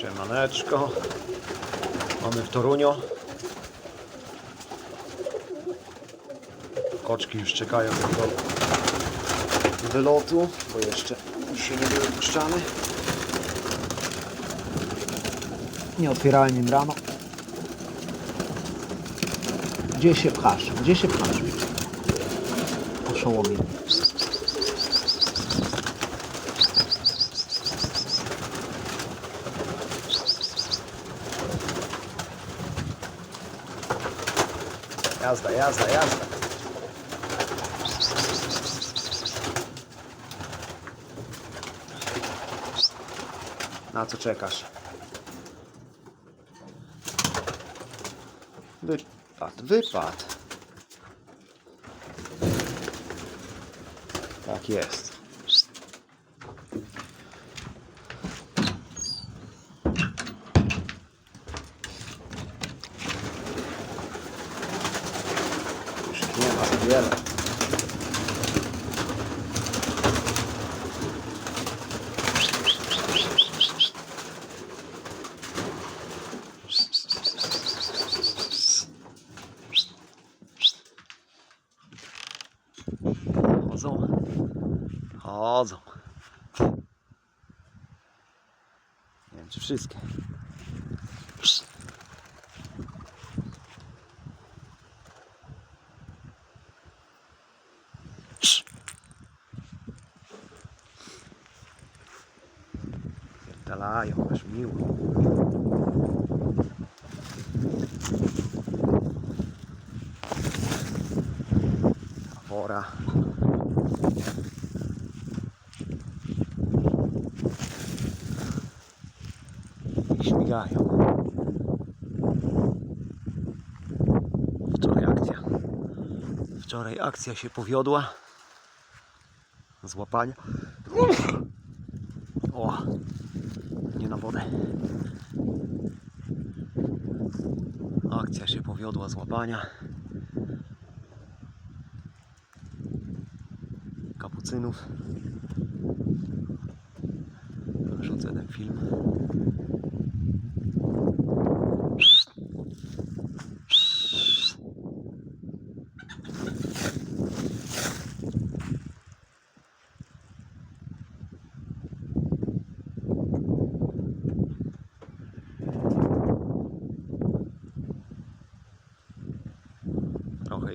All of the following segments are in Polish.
Siemaneczko. Mamy w Toruniu. Koczki już czekają do wylotu, bo jeszcze dzisiaj nie były puszczane. Nie otwierałem im rano. Gdzie się pchasz? Gdzie się pchasz? Oszołomie. Jazda, jazda, jazda. Na co czekasz? Wypad, wypad. Tak jest. Już ich nie ma za wiele. Chodzą. Chodzą. Nie wiem czy wszystkie. Pierdalają, aż miło. Wora. I śmigają. Wczoraj akcja. Wczoraj akcja się powiodła. Złapania. O! Nie na wodę. Akcja się powiodła złapania. Kapucynów. Wrzucę ten film.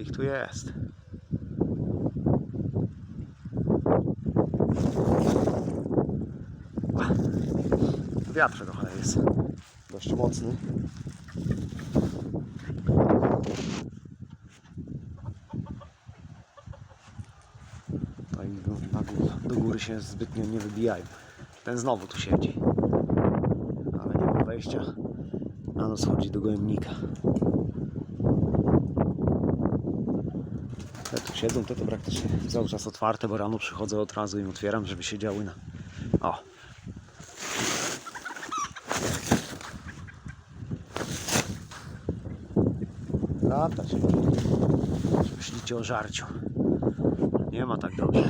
Ich tu jest. Wiatr trochę jest dość mocny. Do, góry się zbytnio nie wybijają. Ten znowu tu siedzi. Ale nie ma wejścia. Na noc chodzi do gojemnika. Te tu siedzą, te to praktycznie cały czas otwarte, bo rano przychodzę od razu im otwieram, żeby siedziały na... O! Lata się. Myślicie o żarciu. Nie ma tak dobrze.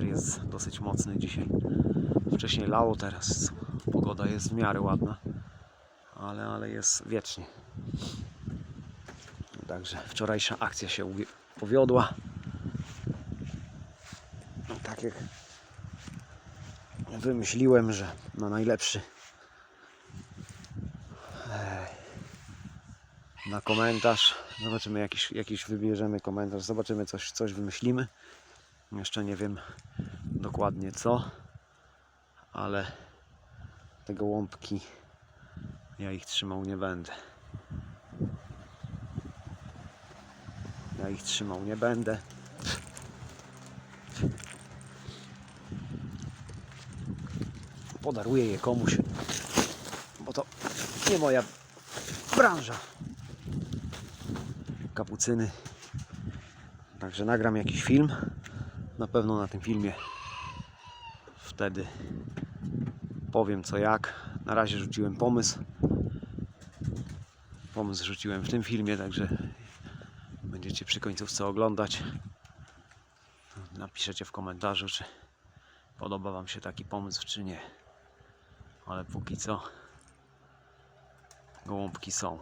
Wiatr jest dosyć mocny dzisiaj. Wcześniej lało, teraz pogoda jest w miarę ładna. Ale, ale jest wiecznie. Także wczorajsza akcja się powiodła. No, tak jak wymyśliłem, że na najlepszy na komentarz. Zobaczymy jakiś, jakiś wybierzemy komentarz, zobaczymy coś, coś wymyślimy. Jeszcze nie wiem dokładnie co, ale te gołąbki ja ich trzymał nie będę. Ja ich trzymał nie będę. Podaruję je komuś, bo to nie moja branża. Kapucyny. Także nagram jakiś film. Na pewno na tym filmie wtedy powiem co jak. Na razie rzuciłem pomysł. Pomysł rzuciłem w tym filmie, także będziecie przy końcówce oglądać. Napiszecie w komentarzu, czy podoba Wam się taki pomysł, czy nie. Ale póki co gołąbki są.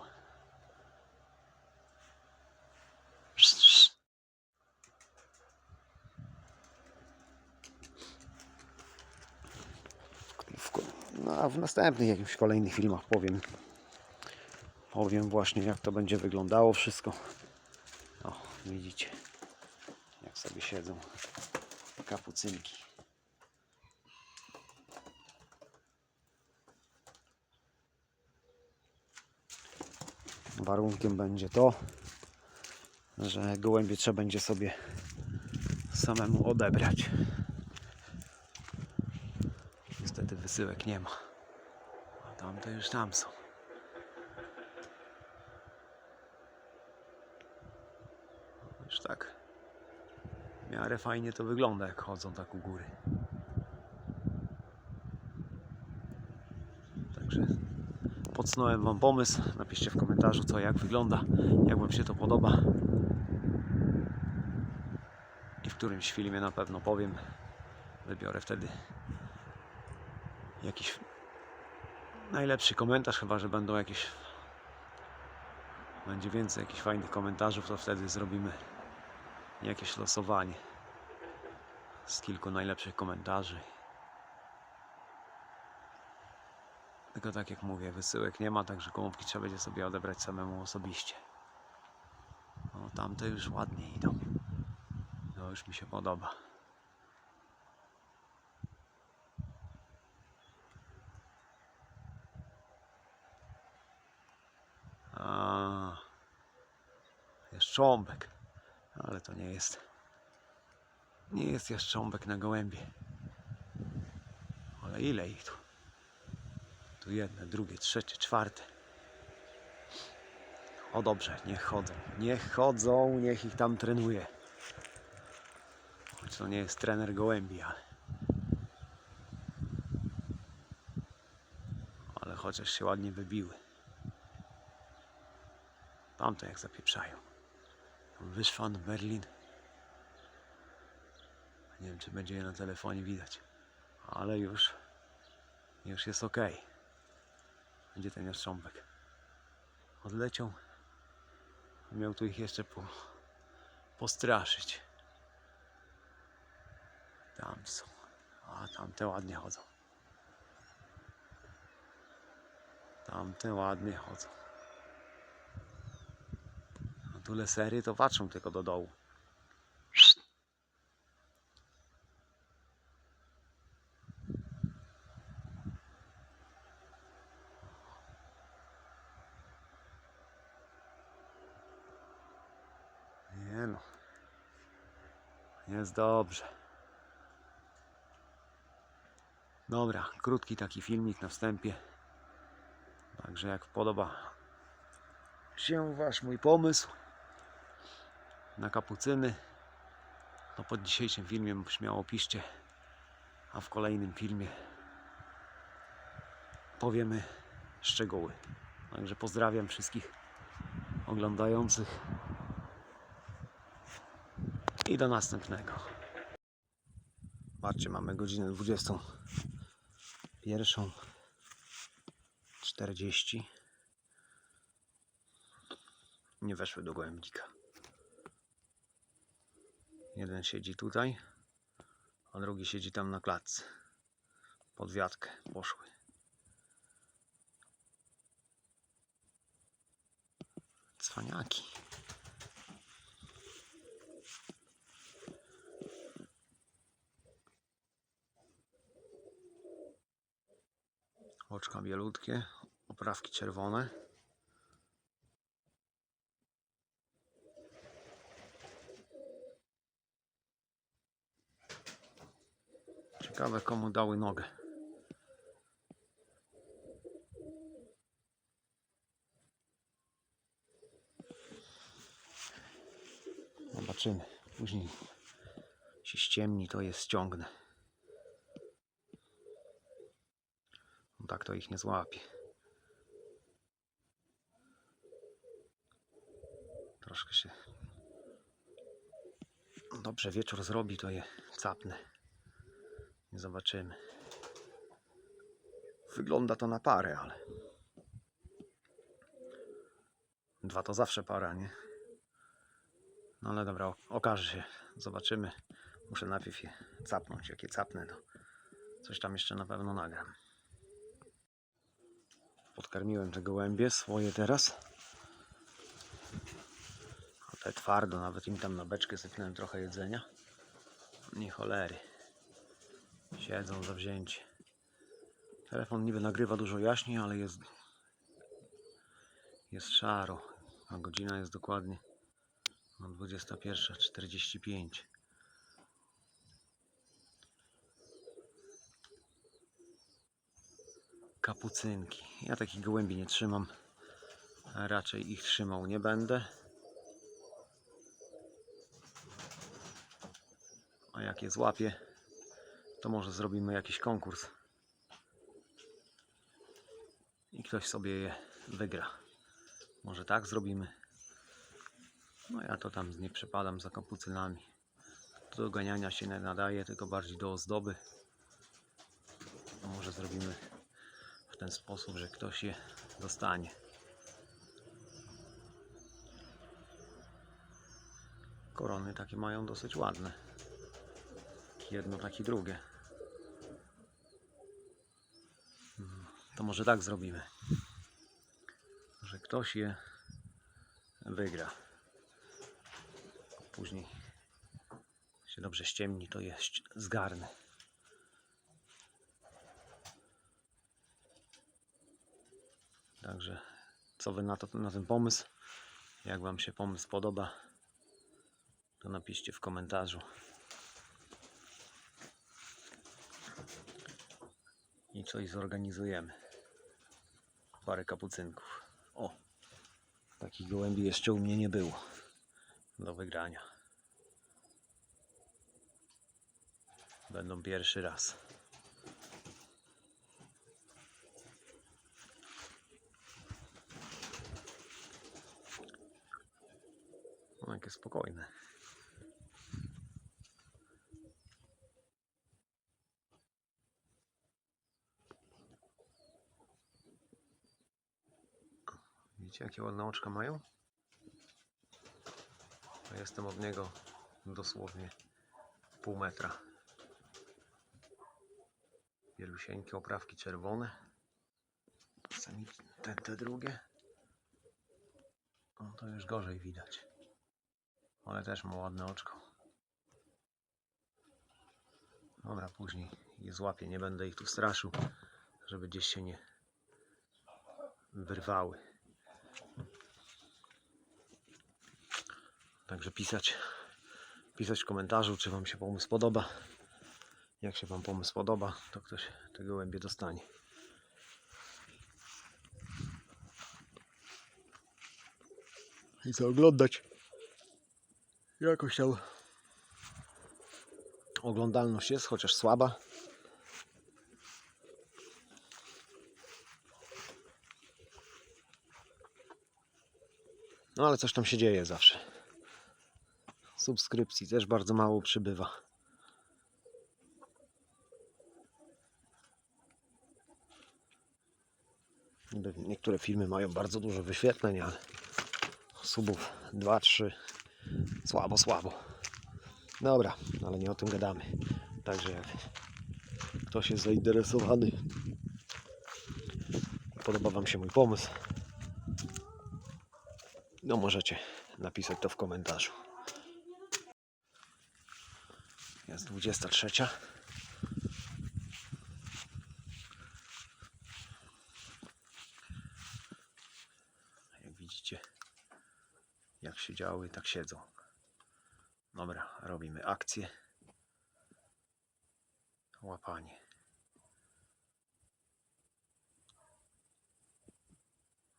W, no, w następnych jakichś kolejnych filmach powiem powiem właśnie jak to będzie wyglądało wszystko. O, widzicie jak sobie siedzą kapucynki. Warunkiem będzie to, że gołębie trzeba będzie sobie samemu odebrać. Niestety wysyłek nie ma. A tamte już tam są. Już tak w miarę fajnie to wygląda jak chodzą tak u góry. Także podsnąłem Wam pomysł. Napiszcie w komentarzu co jak wygląda, jak Wam się to podoba. I w którymś filmie na pewno powiem. Wybiorę wtedy jakiś najlepszy komentarz, chyba że będą jakieś będzie więcej jakichś fajnych komentarzów, to wtedy zrobimy jakieś losowanie z kilku najlepszych komentarzy. Tylko tak jak mówię, wysyłek nie ma, także gołąbki trzeba będzie sobie odebrać samemu osobiście. No tamte już ładnie idą. To już mi się podoba. A, jaszcząbek. Ale to nie jest. Nie jest jaszcząbek na gołębie. Ale ile ich tu? Tu jedne, drugie, trzecie, czwarte. O dobrze, niech chodzą. Niech chodzą, niech ich tam trenuje. Choć to nie jest trener gołębi, ale. Ale chociaż się ładnie wybiły. Tamte jak zapieprzają. Wyszwan, Berlin. Nie wiem, czy będzie je na telefonie widać. Ale już, już jest ok. Będzie ten jastrząbek. Odleciał. Miał tu ich jeszcze po, postraszyć. Tam są. A tamte ładnie chodzą. Tamte ładnie chodzą. Tu lesery to patrzą tylko do dołu. Nie no. Jest dobrze. Dobra, krótki taki filmik na wstępie. Także jak podoba się Wasz mój pomysł na kapucyny, to pod dzisiejszym filmiem śmiało piszcie, a w kolejnym filmie powiemy szczegóły. Także pozdrawiam wszystkich oglądających i do następnego. Patrzcie, mamy godzinę 21. 40. Nie weszły do gołębnika. Jeden siedzi tutaj, a drugi siedzi tam na klatce. Pod wiatkę poszły. Cwaniaki. Oczka bielutkie, oprawki czerwone. Ciekawe komu dały nogę. Zobaczymy. Później się ściemni, to je ściągnę. tak to ich nie złapie. Troszkę się dobrze wieczór zrobi, to je capnę. Zobaczymy. Wygląda to na parę, ale dwa to zawsze para, nie? No ale dobra, okaże się. Zobaczymy. Muszę najpierw je capnąć. Jak je capnę, to coś tam jeszcze na pewno nagram. Podkarmiłem te gołębie swoje teraz. O te twardo, nawet im tam na beczkę sypnąłem trochę jedzenia. Nie cholery. Siedzą zawzięci. Telefon niby nagrywa dużo jaśniej, ale jest jest szaro. A godzina jest dokładnie no 21.45. Kapucynki. Ja takich gołębi nie trzymam. A raczej ich trzymał nie będę. A jak je złapię, to może zrobimy jakiś konkurs. I ktoś sobie je wygra. Może tak zrobimy. No ja to tam nie przepadam za kapucynami. Do ganiania się nie nadaje, tylko bardziej do ozdoby. No może zrobimy w ten sposób, że ktoś je dostanie. Korony takie mają dosyć ładne. Jedno, tak i drugie. Mm, To może tak zrobimy, że ktoś je wygra. Później się dobrze ściemni, to je ści- zgarnę. Także co wy na, to, na ten pomysł? Jak wam się pomysł podoba, to napiszcie w komentarzu. Coś zorganizujemy. Parę kapucynków. O! Takich gołębi jeszcze u mnie nie było do wygrania. Będą pierwszy raz. No, jakie spokojne. Widzicie, jakie ładne oczka mają? A jestem od niego dosłownie pół metra. Bielusieńkie oprawki czerwone. Sami te, te drugie. No to już gorzej widać. Ale też ma ładne oczko. Dobra, później je złapię. Nie będę ich tu straszył, żeby gdzieś się nie wyrwały. Także pisać, pisać w komentarzu, czy Wam się pomysł podoba. Jak się Wam pomysł podoba, to ktoś te gołębie dostanie. I co oglądać? Jakoś tam oglądalność jest, chociaż słaba. No ale coś tam się dzieje zawsze. Subskrypcji też bardzo mało przybywa. Niektóre filmy mają bardzo dużo wyświetleń, ale subów 2-3 słabo, słabo. Dobra, ale nie o tym gadamy. Także jak ktoś jest zainteresowany, podoba Wam się mój pomysł, no możecie napisać to w komentarzu. Jest 23. Jak widzicie, jak się działy, tak siedzą. Dobra, robimy akcję. Łapanie.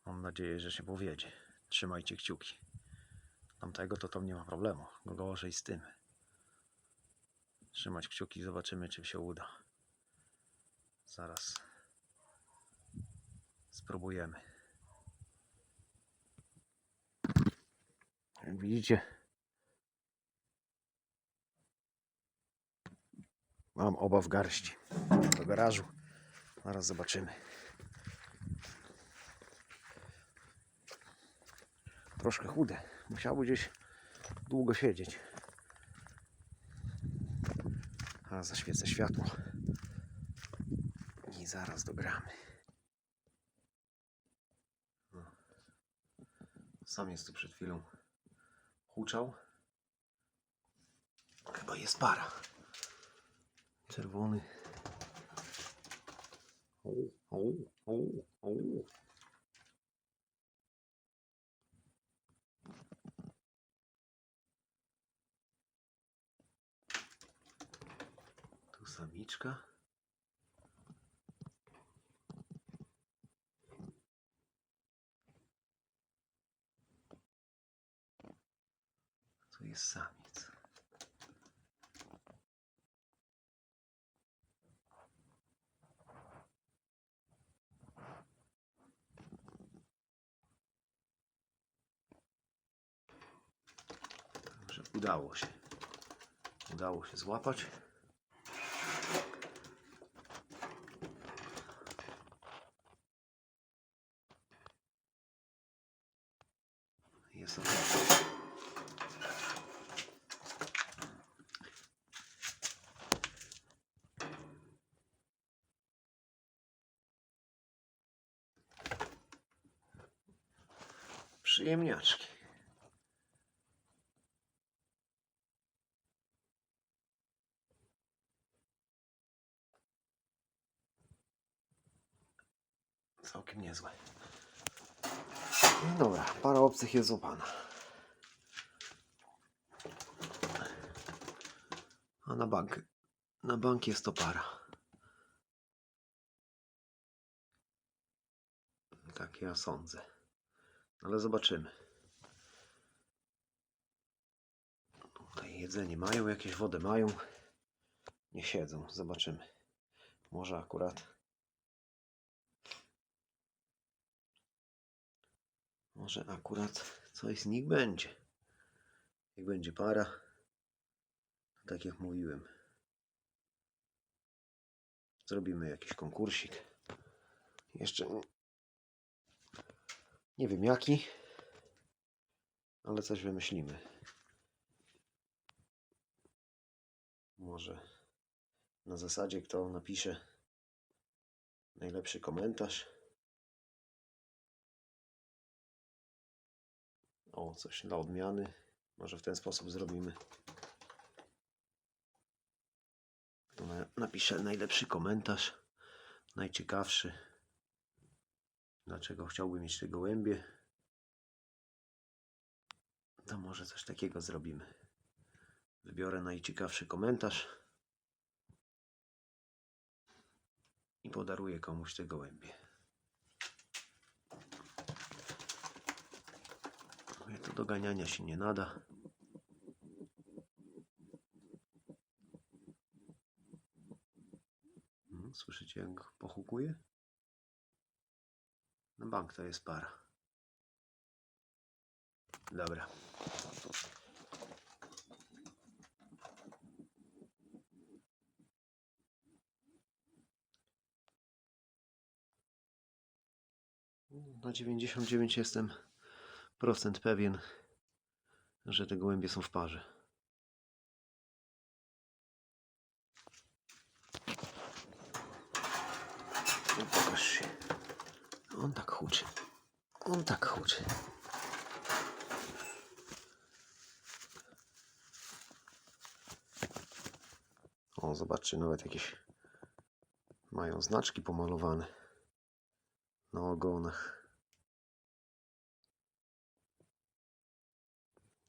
Mam nadzieję, że się powiedzie. Trzymajcie kciuki. Tamtego to tam nie ma problemu. Gorzej z tym. Trzymać kciuki, zobaczymy czy się uda. Zaraz Spróbujemy. Jak widzicie, mam oba w garści. Do garażu. Zaraz zobaczymy. Troszkę chude. Musiało gdzieś długo siedzieć. A zaświecę światło. I zaraz dogramy. Sam jest tu przed chwilą huczał. Chyba jest para. Czerwony. O, o. Tu samiczka. Tu jest samiec. Także udało się. Udało się złapać. Jest ok. Przyjemniaczki. Całkiem niezłe. Dobra, para obcych jest złapana. A na bank, na bank jest to para. Tak ja sądzę. Ale zobaczymy. Tutaj jedzenie mają, jakieś wodę mają. Nie siedzą, zobaczymy. Może akurat. Może akurat coś z nich będzie. Jak będzie para, tak jak mówiłem, zrobimy jakiś konkursik. Jeszcze nie- wiem jaki, ale coś wymyślimy. Może na zasadzie kto napisze najlepszy komentarz. O, coś dla odmiany. Może w ten sposób zrobimy. Kto na- napisze najlepszy komentarz, najciekawszy. Dlaczego chciałby mieć te gołębie? To może coś takiego zrobimy. Wybiorę najciekawszy komentarz i podaruję komuś te gołębie. To do ganiania się nie nada. Mm, Słyszycie jak pochukuje? Na bank to jest para. Dobra. Na 99 jestem procent pewien, że te gołębie są w parze. No pokaż się. On tak huczy. On tak huczy. O, zobaczcie, nawet jakieś mają znaczki pomalowane na ogonach.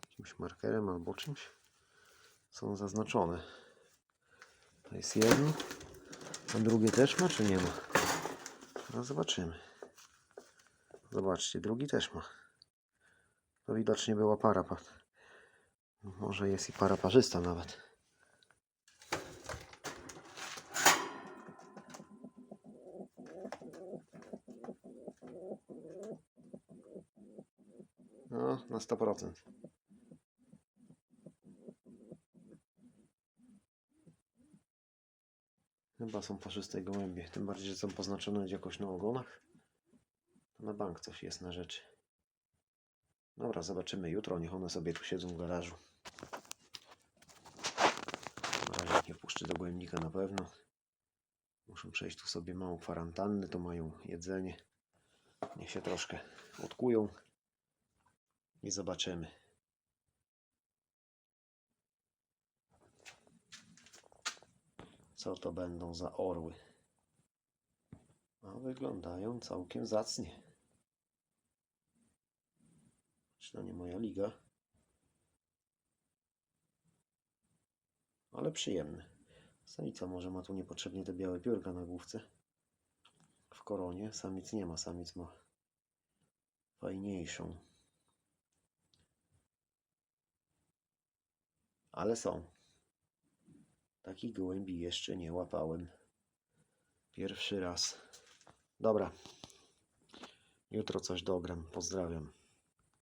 Jakimś markerem albo czymś są zaznaczone. To jest jedno. A drugie też ma, czy nie ma? No zobaczymy. Zobaczcie, drugi też ma. To widocznie była para. Może jest i para parzysta nawet. No, na 100%. Chyba są parzyste gołębie, tym bardziej, że są poznaczone jakoś na ogonach. Na bank coś jest na rzeczy. Dobra, zobaczymy jutro. Niech one sobie tu siedzą w garażu. Na razie nie wpuszczę do gołębnika na pewno. Muszą przejść tu sobie małą kwarantannę, to mają jedzenie. Niech się troszkę odkują i zobaczymy. Co to będą za orły? A wyglądają całkiem zacnie. Nie moja liga? Ale przyjemne. Samica może ma tu niepotrzebnie te białe piórka na główce. W koronie. Samic nie ma. Samic ma fajniejszą. Ale są. Takich gołębi jeszcze nie łapałem. Pierwszy raz. Dobra. Jutro coś dogram. Pozdrawiam.